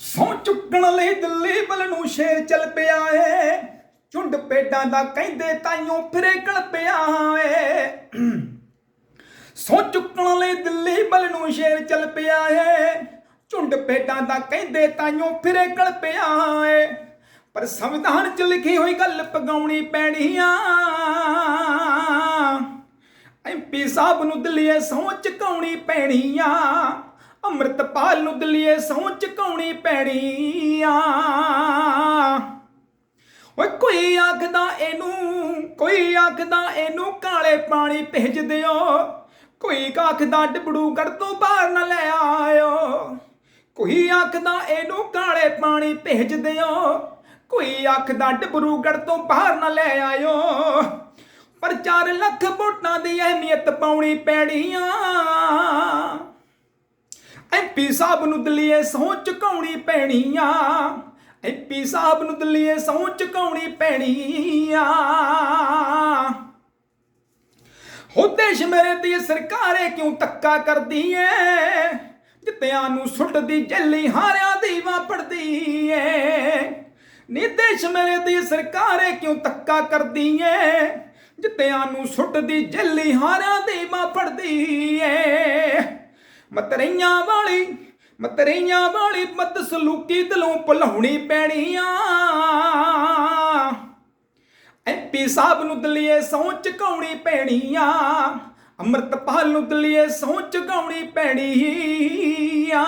ਸੌ ਚੁੱਕਣ ਲਈ ਦਿੱਲੀ ਵੱਲ ਨੂੰ ਸ਼ੇਰ ਚੱਲ ਪਿਆ ਏ। ਝੁੰਡ ਪੇਡਾਂ ਦਾ ਕਹਿੰਦੇ ਤਾਈਓ ਫਿਰੇ ਕਲ ਪਿਆ ਏ। ਸੌ ਚੁੱਕਣ ਲਈ ਦਿੱਲੀ ਵੱਲ ਨੂੰ ਸ਼ੇਰ ਚੱਲ ਪਿਆ ਏ। ਝੁੰਡ ਪੇਡਾਂ ਦਾ ਕਹਿੰਦੇ ਤਾਈਓ ਫਿਰੇ ਕਲ ਪਿਆ ਏ। ਪਰ ਸੰਵਿਧਾਨ 'ਚ ਲਿਖੀ ਹੋਈ ਗੱਲ ਪਗਾਉਣੀ ਪੈਣੀ ਆ। ਐਮਪੀ ਸਾਹਿਬ ਨੂੰ ਦਿੱਲੀਏ ਸਹੁੰ ਚੁਕਾਉਣੀ ਪੈਣੀ ਆ। ਅੰਮ੍ਰਿਤਪਾਲ ਨੂੰ ਦਿੱਲੀਏ ਸਹੁੰ ਚੁਕਾਉਣੀ ਓਏ ਕੋਈ ਆਖਦਾ ਇਹਨੂੰ, ਕੋਈ ਆਖਦਾ ਇਹਨੂੰ ਕਾਲੇ ਪਾਣੀ ਭੇਜ ਦਿਓ। ਕੋਈ ਆਖਦਾ ਡਬੜੂ ਗੜ ਤੋਂ ਬਾਹਰ ਨਾ ਲੈ ਆਇਓ। ਕੋਈ ਆਖਦਾ ਇਹਨੂੰ ਕਾਲੇ ਪਾਣੀ ਭੇਜ ਦਿਓ। ਕੋਈ ਆਖਦਾ ਡਬਰੂਗੜ ਤੋਂ ਬਾਹਰ ਨਾ ਲੈ ਆਇਓ। ਪਰ 4 ਲੱਖ ਵੋਟਾਂ ਦੀ ਅਹਿਮੀਅਤ ਪਾਉਣੀ ਪੈਣੀ ਆ। ਐਮਪੀ ਸਾਹਿਬ ਨੂੰ ਦਿੱਲੀਏ ਸਹੁੰ ਚੁਕਾਉਣੀ ਪੈਣੀ ਆ ਐਮਪੀ ਸਾਹਿਬ ਨੂੰ ਦਿੱਲੀਏ ਸਹੁੰ ਚੁਕਾਉਣੀ ਪੈਣੀ ਆ ਹੋ ਦੇਸ਼ ਮੇਰੇ ਦੀ ਸਰਕਾਰੇ ਕਿਉਂ ਤੱਕਾ ਕਰਦੀ ਏ ਜਿੱਤਿਆਂ ਨੂੰ ਸੁੱਟਦੀ ਜੱਲੀ ਹਾਰਿਆਂ ਦੀ ਵਾਪੜਦੀ ਏ ਨੀ ਦੇਸ਼ ਮੇਰੇ ਦੀ ਸਰਕਾਰੇ ਕਿਉਂ ਤੱਕਾ ਕਰਦੀ ਏ ਜਿੱਤਿਆਂ ਨੂੰ ਸੁੱਟਦੀ ਜੱਲੀ ਹਾਰਿਆਂ ਦੀ ਵਾਪੜਦੀ ਏ ਮਤਰਈਆਂ ਵਾਲੀ ਮਤਰਈਆਂ ਵਾਲੀ ਮਤ ਸਲੂਕੀ ਦਿਲੋਂ ਭੁਲਾਉਣੀ ਪੈਣੀ ਆ। ਐਮਪੀ ਸਾਹਿਬ ਨੂੰ ਦਲੀਏ ਸਹੁੰ ਚੁਕਾਉਣੀ ਪੈਣੀ ਆ। ਅੰਮ੍ਰਿਤਪਾਲ ਨੂੰ ਦਲੀਏ ਸਹੁੰ ਚੁਕਾਉਣੀ ਪੈਣੀ ਆ।